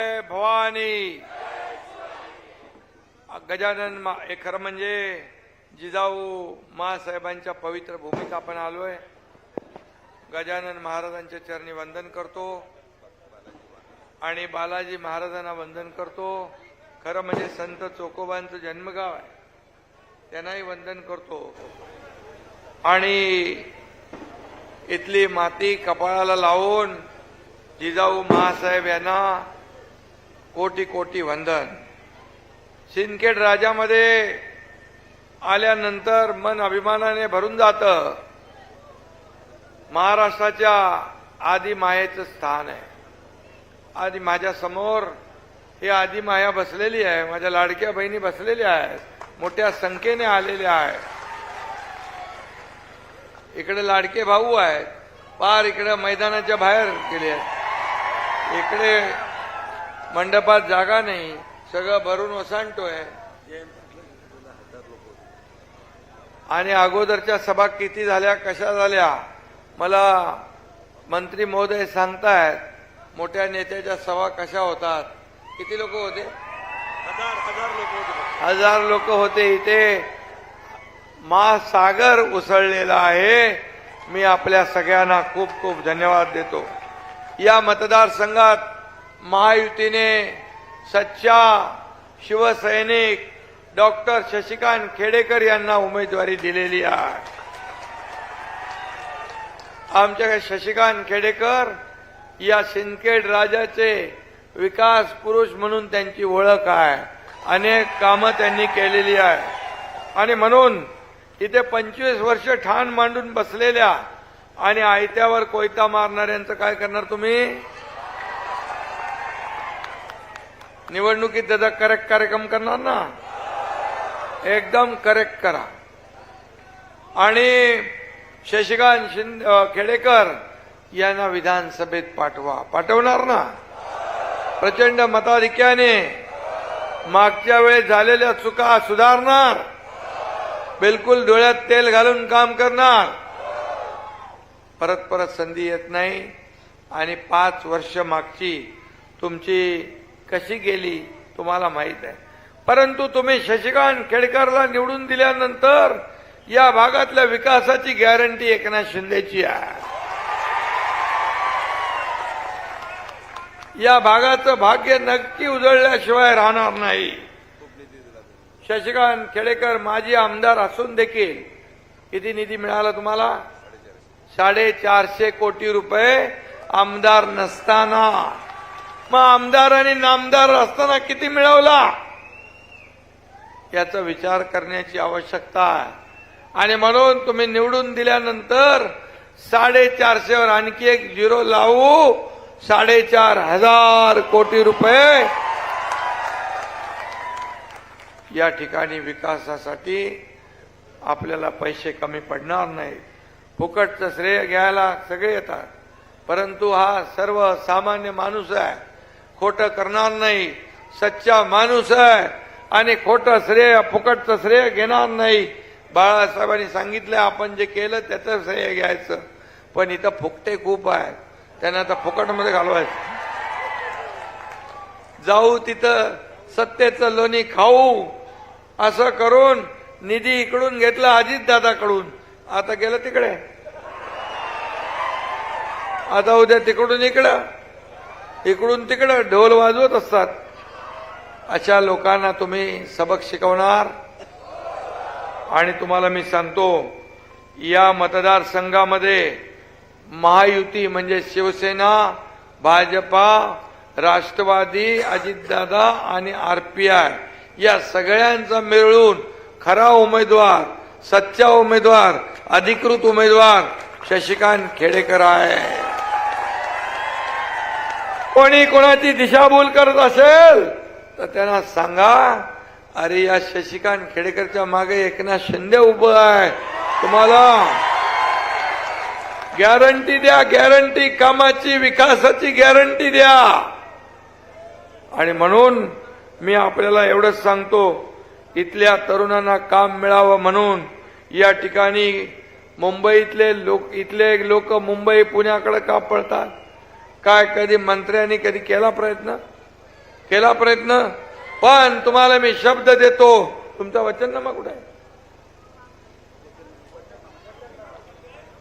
भवानी। गजानन हे खरं म्हणजे जिजाऊ महासाहेबांच्या पवित्र भूमीत आपण आलोय. गजानन महाराजांच्या चरणी वंदन करतो आणि बालाजी महाराजांना वंदन करतो. खरं म्हणजे संत चोकोबांचं जन्मगाव आहे. त्यांनाही वंदन करतो. आणि इथली माती कपाळाला लावून जिजाऊ महासाहेब यांना कोटी कोटी वंदन. सिंदखेड राजामध्ये आल्यानंतर मन अभिमानाने भरून जातं. महाराष्ट्राच्या आदिमायेचं स्थान आहे. आधी माझ्यासमोर ही आदिमाया बसलेली आहे. माझ्या लाडक्या बहिणी बसलेल्या आहेत. मोठ्या संख्येने आलेल्या आहेत. इकडे लाडके भाऊ आहेत. पार इकडे मैदानाच्या बाहेर गेले आहेत. इकडे मंडपात जागा नाही सगळं भरून ओसांडतोय. आणि अगोदरच्या सभा किती झाल्या कशा झाल्या मला मंत्री महोदय सांगतायत मोठ्या नेत्याच्या सभा कशा होतात. किती लोक होते? हजार हजार लोक होते हजार लोक होते इथे. महासागर उसळलेला आहे. मी आपल्या सगळ्यांना खूप खूप धन्यवाद देतो. या मतदारसंघात महायुतीने सच्चा शिवसैनिक डॉक्टर शशिकांत खेडेकर यांना उमेदवारी दिलेली आहे. आमच्याकडे शशिकांत खेडेकर या सिंदखेड राजाचे विकास पुरुष म्हणून त्यांची ओळख आहे. अनेक कामं त्यांनी केलेली आहे. आणि म्हणून इथे पंचवीस वर्ष ठाण मांडून बसलेल्या आणि आयत्यावर कोयता मारणाऱ्यांचं काय करणार तुम्ही? निवडणुकीत त्याचा करेक्ट कार्यक्रम करणार ना एकदम करेक्ट करा. आणि शशिकांत शिंदे खेडेकर यांना विधानसभेत पाठवा. पाठवणार ना? प्रचंड मताधिक्याने मागच्या वेळेस झालेल्या चुका सुधारणार. बिलकुल डोळ्यात तेल घालून काम करणार. परत परत संधी येत नाही. आणि पाच वर्ष मागची तुमची कशी गेली तुम्हाला माहीत आहे. परंतु तुम्ही शशिकांत खेडकरला निवडून दिल्यानंतर या भागातल्या विकासाची गॅरंटी एकनाथ शिंदेची आहे. या भागाचं भाग्य नक्की उजळल्याशिवाय राहणार नाही. शशिकांत खेडेकर माजी आमदार असून देखील किती निधी मिळाला तुम्हाला? साडेचारशे कोटी रुपये आमदार नसताना. मग आमदार आणि नामदार असताना किती मिळवला? याचा विचार करण्याची आवश्यकता आहे. आणि म्हणून तुम्ही निवडून दिल्यानंतर साडेचारशेवर आणखी एक झिरो लावू. साडेचार हजार कोटी रुपये या ठिकाणी विकासासाठी आपल्याला पैसे कमी पडणार नाहीत. फुकटचं श्रेय घ्यायला सगळे येतात. परंतु हा सर्व सामान्य माणूस आहे. खोटं करणार नाही. सच्चा माणूस आहे आणि खोटं श्रेय फुकटचं श्रेय घेणार नाही. बाळासाहेबांनी सांगितलं आपण जे केलं त्याचं श्रेय घ्यायचं. पण इथं फुकटे खूप आहेत. त्यांना आता फुकटमध्ये घालवायचं. जाऊ तिथं सत्तेचं लोणी खाऊ. असं करून निधी इकडून घेतला अजित दादाकडून. आता गेलं तिकडे. आता उद्या तिकडून इकडं. इकडून तिकडं ढोल वाजवत असतात. अशा लोकांना तुम्ही सबक शिकवणार. आणि तुम्हाला मी सांगतो या मतदारसंघामध्ये महायुती म्हणजे शिवसेना भाजपा राष्ट्रवादी अजितदादा आणि आर पी आय. या सगळ्यांचा मिळून खरा उमेदवार सच्चा उमेदवार अधिकृत उमेदवार शशिकांत खेडेकर आहे. कोणी कोणाची दिशाभूल करत असेल तर त्यांना सांगा अरे या शशिकांत खेडेकरच्या मागे एकनाथ शिंदे उभं आहे. तुम्हाला गॅरंटी द्या गॅरंटी कामाची विकासाची गॅरंटी द्या. आणि म्हणून मी आपल्याला एवढंच सांगतो इथल्या तरुणांना काम मिळावं म्हणून या ठिकाणी मुंबईतले लोक इथले लोक मुंबई पुण्याकडे का पळतात? काय कधी मंत्र्यांनी कधी केला प्रयत्न? केला प्रयत्न? पण तुम्हाला मी शब्द देतो. तुमचा वचननामा कुठे आहे?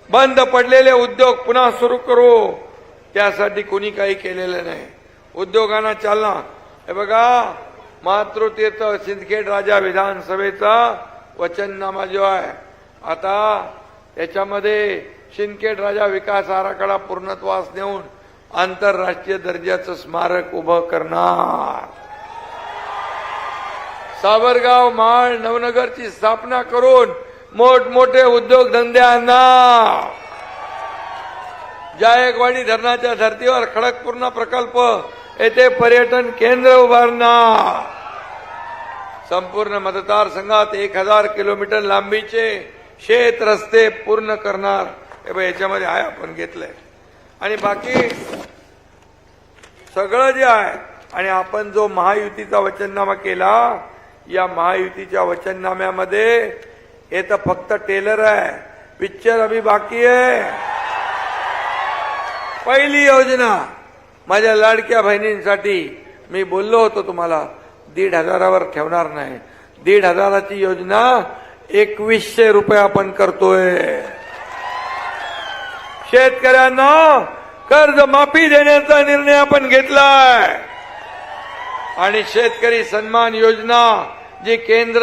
बंद पडलेले उद्योग पुन्हा सुरू करू. त्यासाठी कुणी काही केलेलं नाही. उद्योगांना चालना. हे बघा मातृतीर्थ सिंदखेड राजा विधानसभेचा वचननामा जो आहे आता त्याच्यामध्ये सिंदखेड राजा विकास आराखडा पूर्णत्वास नेऊन आंतरराष्ट्रीय दर्जाचं स्मारक उभं करणार. साबरगाव माळ नवनगरची स्थापना करून मोठमोठे उद्योगधंदे आणणार. जायकवाडी धरणाच्या धर्तीवर खडकपूर्ण प्रकल्प येथे पर्यटन केंद्र उभारणार. संपूर्ण मतदारसंघात एक हजार किलोमीटर लांबीचे शेत रस्ते पूर्ण करणार. हे याच्यामध्ये आहे आपण घेतलंय. आणि बाकी सगळं जे आहे आणि आपण जो महायुतीचा वचननामा केला या महायुतीच्या वचननाम्यामध्ये हे तर फक्त टेलर आहे पिक्चर अभी बाकी आहे. पहिली योजना माझ्या लाडक्या बहिणींसाठी मी बोललो होतो तुम्हाला दीड हजारावर ठेवणार नाही. दीड हजाराची योजना एकवीसशे रुपये आपण करतोय. शेतकऱ्यांना कर्ज माफी देण्याचा निर्णय आपण घेतलाय. आणि शेतकरी सन्मान योजना जी केंद्र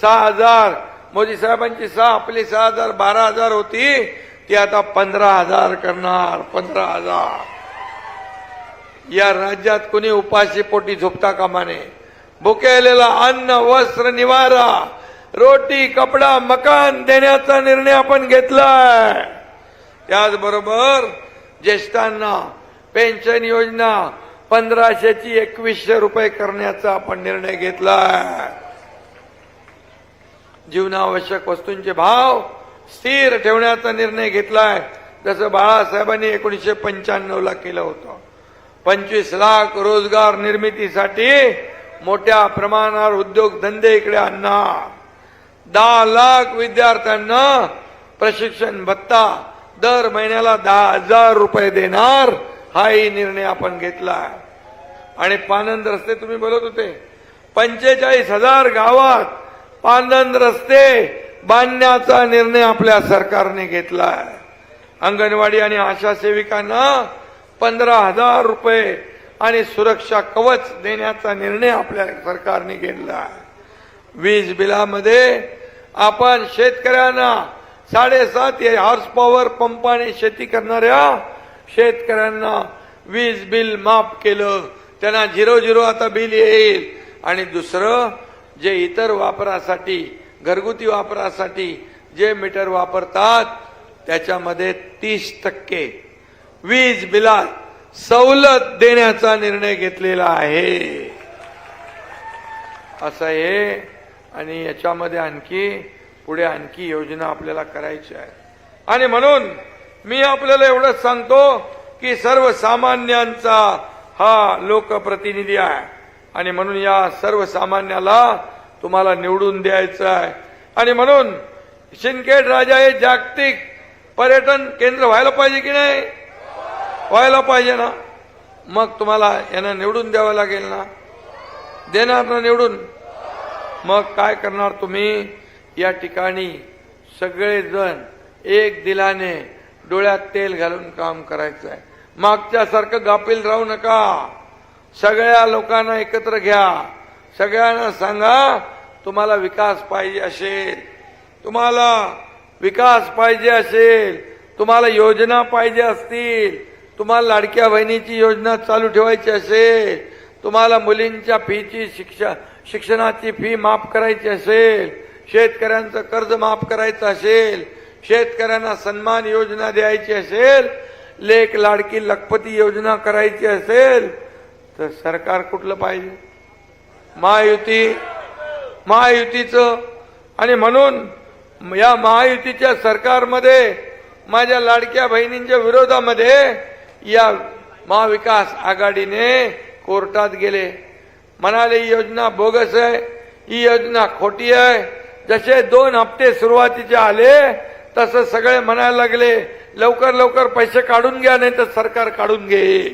सहा हजार मोदी साहेबांची सहा आपली सहा हजार बारा हजार होती ती आता पंधरा हजार करणार पंधरा हजार. या राज्यात कुणी उपाशी पोटी झोपता कामा नये. भुकेलेला अन्न वस्त्र निवारा रोटी कपडा मकान देण्याचा निर्णय आपण घेतलाय. त्याचबरोबर ज्येष्ठांना पेन्शन योजना पंधराशेची एकवीसशे रुपये करण्याचा आपण निर्णय घेतलाय जीवनावश्यक वस्तूंचे भाव स्थिर ठेवण्याचा निर्णय घेतलाय. जसं बाळासाहेबांनी एकोणीसशे पंच्याण्णव ला केलं होतं. पंचवीस लाख रोजगार निर्मितीसाठी मोठ्या प्रमाणावर उद्योगधंदे इकडे आणणार. दहा लाख विद्यार्थ्यांना प्रशिक्षण भत्ता दर महिन्याला दहा हजार रुपये देणार हाही निर्णय आपण घेतला. आणि पानंद रस्ते तुम्ही बोलत होते. पंचेचाळीस हजार गावात पानंद रस्ते बांधण्याचा निर्णय आपल्या सरकारने घेतला. अंगणवाडी आणि आशा सेविकांना पंधरा हजार रुपये आणि सुरक्षा कवच देण्याचा निर्णय आपल्या सरकारने घेतला. वीज बिलामध्ये आपण शेतकऱ्यांना साडेसात हॉर्स पॉवर पंपाने शेती करणाऱ्या शेतकऱ्यांना वीज बिल माफ केलं. त्यांना झिरो झिरो आता बिल येईल. आणि दुसरं जे इतर वापरासाठी घरगुती वापरासाठी जे मीटर वापरतात त्याच्यामध्ये तीस टक्के वीज बिलात सवलत देण्याचा निर्णय घेतलेला आहे. असं हे आणि याच्यामध्ये आणखी पुढे आणखी योजना आपल्याला करायची आहे. आणि म्हणून मी आपल्याला एवढंच सांगतो की सर्वसामान्यांचा हा लोकप्रतिनिधी आहे. आणि म्हणून या सर्वसामान्याला तुम्हाला निवडून द्यायचं आहे. आणि म्हणून शिंदखेड राजा हे जागतिक पर्यटन केंद्र व्हायला पाहिजे की नाही? व्हायला पाहिजे ना. मग तुम्हाला यांना निवडून द्यावं लागेल ना? देणार ना निवडून? मग काय करणार तुम्ही? या ठिकाणी सगळेजण एक दिलाने डोळ्यात तेल घालून काम करायचं आहे मागच्या सारखं गाफील राहू नका. सगळ्या लोकांना एकत्र घ्या. सगळ्यांना सांगा तुम्हाला विकास पाहिजे असेल. तुम्हाला विकास पाहिजे असेल. तुम्हाला योजना पाहिजे असतील. तुम्हाला लाडक्या बहिणीची योजना चालू ठेवायची असेल. तुम्हाला मुलींच्या फीची शिक्षा शिक्षणाची फी माफ करायची असेल. शेतकऱ्यांचं कर्ज माफ करायचं असेल शेतकऱ्यांना सन्मान योजना द्यायची असेल लेख लाडकी लखपती योजना करायची असेल तर सरकार कुठलं पाहिजे? महायुती महायुतीचं. आणि म्हणून या महायुतीच्या सरकारमध्ये माझ्या लाडक्या बहिणींच्या विरोधामध्ये या महाविकास आघाडीने कोर्टात गेले. म्हणाले ही योजना बोगस आहे ही योजना खोटी आहे जसे दोन हप्ते सुरुवातीचे आले तसं सगळे म्हणायला लागले लवकर लवकर पैसे काढून घ्या नाही तर सरकार काढून घे.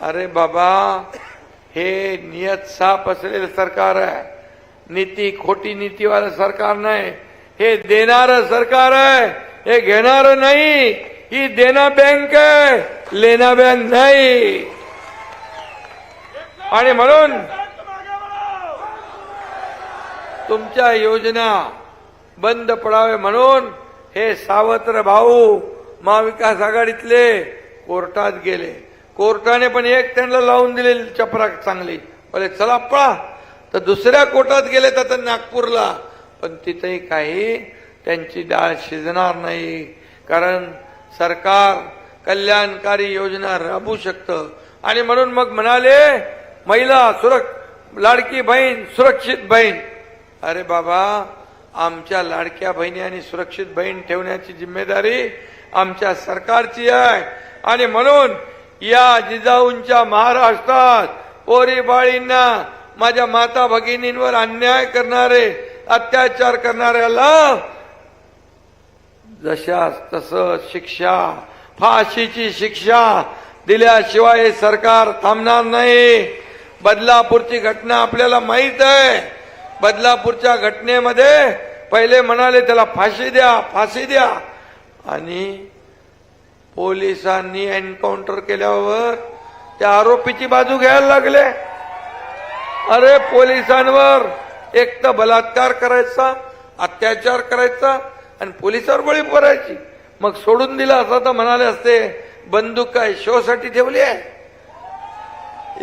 अरे बाबा हे नियत साप असलेलं सरकार आहे. नीती खोटी नीतीवालं सरकार नाही. हे देणारं सरकार आहे. हे घेणारं नाही. ही देना बँक आहे. लेना बँक नाही. आणि म्हणून तुमच्या योजना बंद पडावे म्हणून हे सावत्र भाऊ महाविकास आघाडीतले कोर्टात गेले. कोर्टाने पण एक त्यांना लावून दिलेली चपरा चांगली. बोले चला पळा. तर दुसऱ्या कोर्टात गेले तर नागपूरला. पण तिथेही काही त्यांची डाळ शिजणार नाही. कारण सरकार कल्याणकारी योजना राबवू शकतं. आणि म्हणून मग म्हणाले महिला सुरक्ष लाडकी बहीण सुरक्षित बहीण. अरे बाबा आमच्या लाडक्या बहिणी आणि सुरक्षित बहीण ठेवण्याची जिम्मेदारी आमच्या सरकारची आहे. आणि म्हणून या जिजाऊंच्या महाराष्ट्रात पोरी बाळींना माझ्या माता भगिनींवर अन्याय करणारे अत्याचार करणाऱ्याला जशा तस शिक्षा फाशीची शिक्षा दिल्याशिवाय सरकार थांबणार नाही. बदलापूरची घटना आपल्याला माहीत आहे. बदलापूरच्या घटनेमध्ये पहिले म्हणाले त्याला फाशी द्या फाशी द्या. आणि पोलिसांनी एन्काउंटर केल्यावर त्या आरोपीची बाजू घ्यायला लागले. अरे पोलिसांवर एक तर बलात्कार करायचा अत्याचार करायचा आणि पोलिसावर बळी पडायची. मग सोडून दिला असं तर म्हणाले असते बंदूक काय शो साठी ठेवली आहे?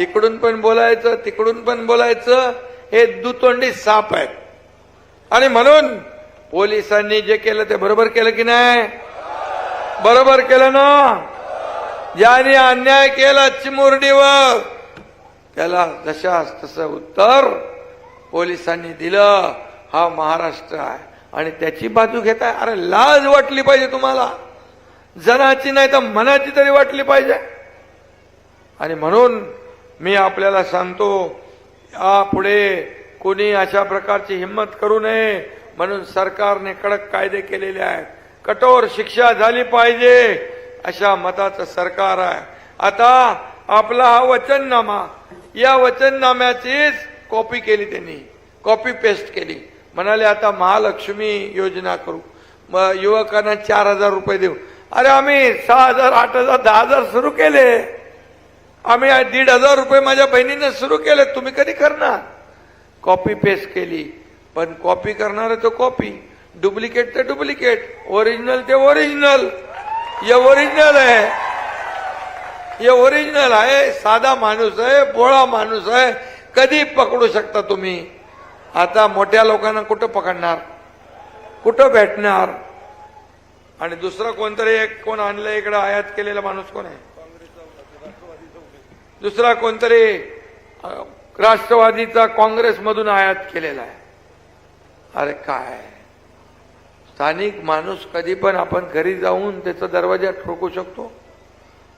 इकडून पण बोलायचं तिकडून पण बोलायचं हे दुतोंडी साप आहेत. आणि म्हणून पोलिसांनी जे केलं ते बरोबर केलं की नाही? बरोबर केलं ना? ज्याने अन्याय केला चिमुरडीवर त्याला जशास तसं उत्तर पोलिसांनी दिलं. हा महाराष्ट्र आहे. आणि त्याची बाजू घेताय? अरे लाज वाटली पाहिजे तुम्हाला. जनाची नाही तर मनाची तरी वाटली पाहिजे. आणि म्हणून मी आपल्याला सांगतो यापुढे कोणी अशा प्रकारची हिंमत करू नये म्हणून सरकारने कडक कायदे केलेले आहेत. कठोर शिक्षा झाली पाहिजे अशा मताचं सरकार आहे. आता आपला हा वचननामा या वचननाम्याचीच कॉपी केली त्यांनी कॉपी पेस्ट केली. म्हणाले आता महालक्ष्मी योजना करू. मग युवकांना चार हजार रुपये देऊ. अरे आम्ही सहा हजार आठ हजार दहा हजार सुरू केले. आम्ही दीड हजार रुपये माझ्या बहिणीने सुरू केले तुम्ही कधी करणार? कॉपी पेस्ट केली. पण कॉपी करणार तो कॉपी डुप्लिकेट ते डुप्लिकेट ओरिजिनल ते ओरिजिनल हे ओरिजिनल आहे. हे ओरिजिनल आहे. साधा माणूस आहे. बोळा माणूस आहे. कधी पकडू शकता तुम्ही? आता मोठ्या लोकांना कुठं पकडणार? कुठं भेटणार? आणि दुसरं कोणतरी एक कोण आणलं इकडं? आयात केलेला माणूस कोण आहे? दुसरा कोणतरी राष्ट्रवादीचा काँग्रेसमधून आयात केलेला आहे. अरे काय? स्थानिक माणूस कधी पण आपण घरी जाऊन त्याचा दरवाजा ठोकू शकतो.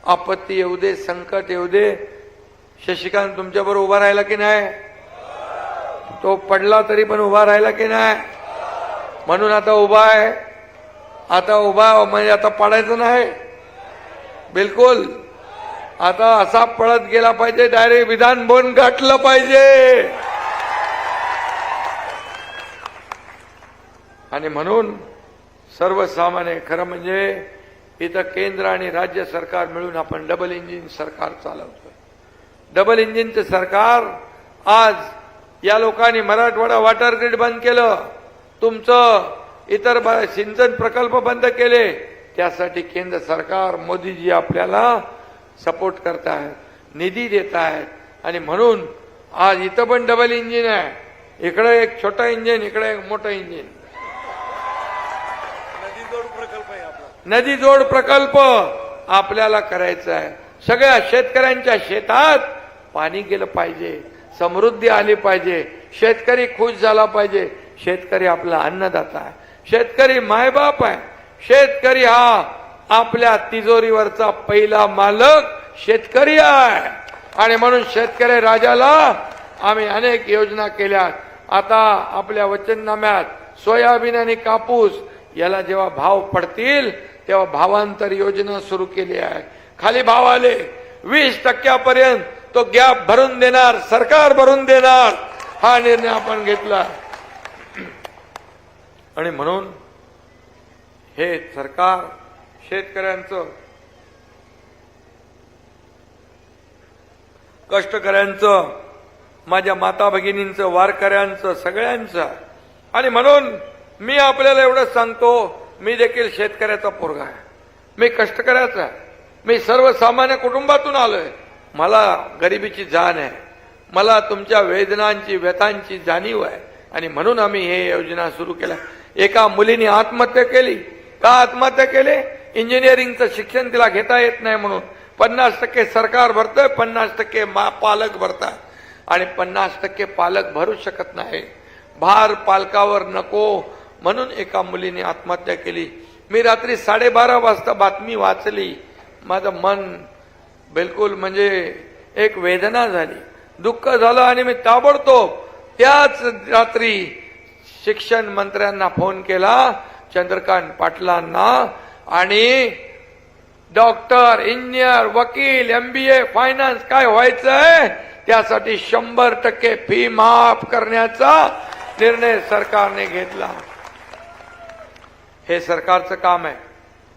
आपत्ती येऊ दे संकट येऊ दे. शशिकांत तुमच्याबरोबर उभा राहिला की नाही? तो पडला तरी पण उभा राहिला की नाही? म्हणून आता उभा आहे. आता उभा म्हणजे आता पडायचं नाही. बिलकुल. आता असा पळत गेला पाहिजे डायरेक्ट विधान भवन गाठलं पाहिजे. आणि म्हणून सर्वसामान्य खरं म्हणजे इथं केंद्र आणि राज्य सरकार मिळून आपण डबल इंजिन सरकार चालवतोय. डबल इंजिनचं सरकार आज या लोकांनी मराठवाडा वॉटर ग्रीड बंद केलं. तुमचं इतर सिंचन प्रकल्प बंद केले. त्यासाठी केंद्र सरकार मोदीजी आपल्याला सपोर्ट करतायत निधी देत आहेत आणि म्हणून आज इथं पण डबल इंजिन आहे. इकडे एक छोटं इंजिन इकडे एक मोठं इंजिन नदी जोड प्रकल्प आहे आपला. नदी जोड प्रकल्प आपल्याला करायचा आहे. सगळ्या शेतकऱ्यांच्या शेतात पाणी गेलं पाहिजे समृद्धी आली पाहिजे शेतकरी खुश झाला पाहिजे. शेतकरी आपला अन्नदाता आहे. शेतकरी मायबाप आहे. शेतकरी हा आपल्या तिजोरीवरचा पहिला मालक शेतकरी आहे. आणि म्हणून शेतकरी राजाला आम्ही अनेक योजना केल्या. आता आपल्या वचननाम्यात सोयाबीन आणि कापूस याला जेव्हा भाव पडतील तेव्हा भावांतर योजना सुरू केली आहे. खाली भाव आले. वीस टक्क्यापर्यंत तो गॅप भरून देणार सरकार भरून देणार हा निर्णय आपण घेतला. आणि म्हणून हे सरकार शेतकऱ्यांचं. कष्टकऱ्यांचं माझ्या माता भगिनींचं वारकऱ्यांचं सगळ्यांचं. आणि म्हणून मी आपल्याला एवढं सांगतो मी देखील शेतकऱ्याचा पोरगा आहे. मी कष्टकऱ्याचा आहे. मी सर्वसामान्य कुटुंबातून आलोय. मला गरिबीची जाण आहे. मला तुमच्या वेदनांची व्यथांची जाणीव आहे. आणि म्हणून आम्ही हे योजना सुरू केल्या. एका मुलीने आत्महत्या केली. का आत्महत्या केली? इंजिनिअरिंगचं शिक्षण तिला घेता येत नाही म्हणून पन्नास टक्के सरकार भरतंय पन्नास टक्के मा पालक भरतात. आणि पन्नास टक्के पालक भरू शकत नाही. भार पालकावर नको म्हणून एका मुलीने आत्महत्या केली. मी रात्री साडेबारा वाजता बातमी वाचली. माझं मन बिलकुल म्हणजे एक वेदना झाली. दुःख झालं आणि मी ताबडतोब त्याच रात्री शिक्षण मंत्र्यांना फोन केला चंद्रकांत पाटलांना आणि डॉक्टर इंजिनियर वकील एमबीए फायनान्स काय व्हायचंय? त्यासाठी शंभर टक्के फी माफ करण्याचा निर्णय सरकारने घेतला. हे सरकारचं काम आहे.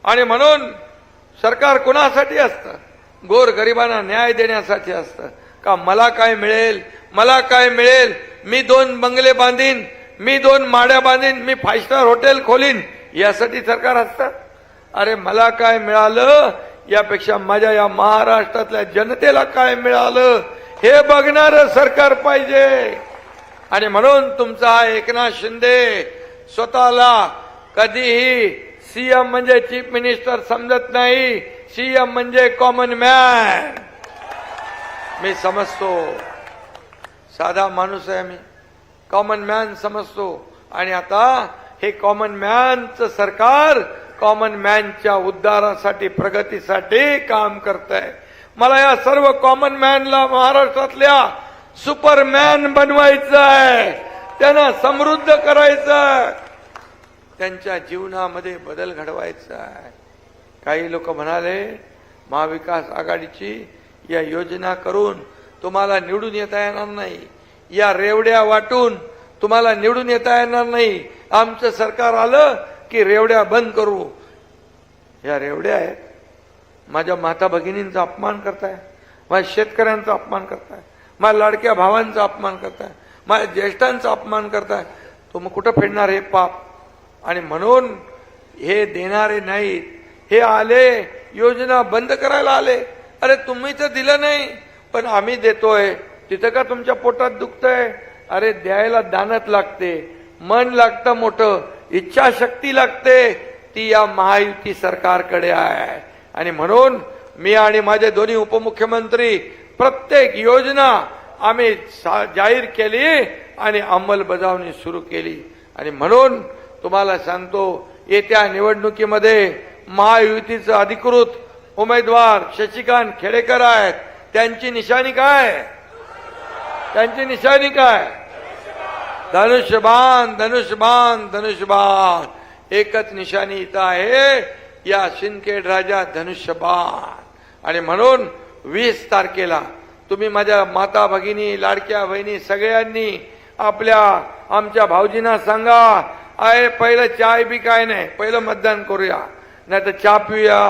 आणि म्हणून सरकार कुणासाठी असतं? गोर गरिबांना न्याय देण्यासाठी असतं. का मला काय मिळेल? मला काय मिळेल? मी दोन बंगले बांधीन मी दोन माड्या बांधीन मी फाईव्ह स्टार हॉटेल खोलीन यासाठी सरकार असतं? अरे मला काय मिळालं? यापेक्षा माझ्या या महाराष्ट्रातल्या जनतेला काय मिळालं? हे बघणार सरकार पाहिजे. आणि म्हणून तुमचा हा एकनाथ शिंदे स्वतःला कधीही सीएम म्हणजे चीफ मिनिस्टर समजत नाही. सीएम म्हणजे कॉमन मॅन मी समजतो. साधा माणूस आहे मी. कॉमन मॅन समजतो. आणि आता हे कॉमन मॅनचं सरकार कॉमन मॅनच्या उद्धारासाठी प्रगतीसाठी काम करत आहे मला या सर्व कॉमन मॅनला महाराष्ट्रातल्या सुपरमॅन बनवायचं आहे त्यांना समृद्ध करायचं आहे त्यांच्या जीवनामध्ये बदल घडवायचा आहे काही लोक म्हणाले महाविकास आघाडीची या योजना करून तुम्हाला निवडून येता येणार नाही. या रेवड्या वाटून तुम्हाला निवडून येता येणार नाही. आमचं सरकार आलं की रेवड्या बंद करू. या रेवड्या आहेत. माझ्या माता भगिनींचा अपमान करताय. माझ्या शेतकऱ्यांचा अपमान करताय. माझ्या लाडक्या भावांचा अपमान करताय. माझ्या ज्येष्ठांचा अपमान करताय. तो मग कुठं फेडणार हे पाप? आणि म्हणून हे देणारे नाहीत. हे आले योजना बंद करायला आले. अरे तुम्ही तर दिलं नाही पण आम्ही देतोय. तिथं का तुमच्या पोटात दुखतंय? अरे द्यायला दानत लागते. मन लागतं मोठं. इच्छाशक्ती लागते ती या महायुती सरकारकडे आहे. आणि म्हणून मी आणि माझे दोन्ही उपमुख्यमंत्री प्रत्येक योजना आम्ही सा- जाहीर केली आणि अंमलबजावणी सुरू केली. आणि म्हणून तुम्हाला सांगतो येत्या निवडणुकीमध्ये महायुतीचं अधिकृत उमेदवार शशिकांत खेडेकर आहेत. त्यांची निशाणी काय? त्यांची निशाणी काय? धनुष्यबाण धनुष्यबाण धनुष्यबाण. एकच निशाणी इथं आहे या शिंदखेड राजा धनुष्यबाण. आणि म्हणून वीस तारखेला तुम्ही माझ्या माता भगिनी लाडक्या बहिणी सगळ्यांनी आपल्या आमच्या भाऊजींना सांगा अरे पहिलं चाय बी काय नाही पहिलं मतदान करूया. नाही तर चहा पिऊया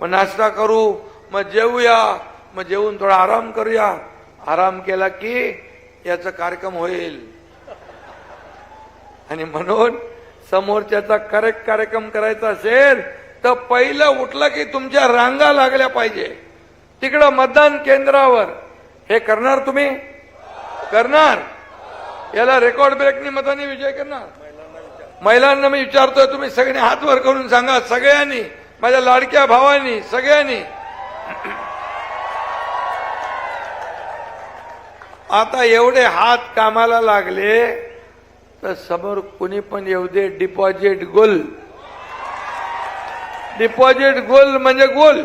मग नाश्ता करू मग जेवूया मग जेवून थोडा आराम करूया. आराम केला की याचा कार्यक्रम होईल. आणि म्हणून समोरच्याचा करेक्ट कार्यक्रम करायचा असेल तर पहिलं उठलं की तुमच्या रांगा लागल्या पाहिजे. तिकडं मतदान केंद्रावर. हे करणार तुम्ही? करणार. याला रेकॉर्ड ब्रेकनी मताने विजय करणार. महिलांना मी विचारतोय तुम्ही सगळ्यांनी हात वर करून सांगा सगळ्यांनी माझ्या लाडक्या भावांनी सगळ्यांनी. आता एवढे हात कामाला लागले तर समोर कुणी पण येऊ दे डिपॉझिट गोल डिपॉझिट गोल म्हणजे गोल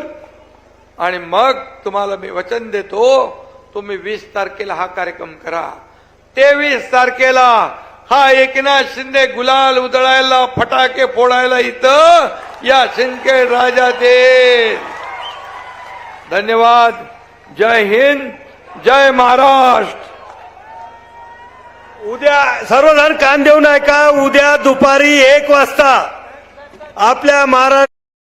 आणि मग तुम्हाला मी वचन देतो तुम्ही वीस तारखेला हा कार्यक्रम करा. तेवीस तारखेला हा एकनाथ शिंदे गुलाल उधळायला फटाके फोडायला इथं या शिंदखेड राजा दे धन्यवाद. जय हिंद जय महाराष्ट्र. उद्या सर्वजण कान देऊ नका. उद्या दुपारी एक वाजता आपल्या महाराष्ट्र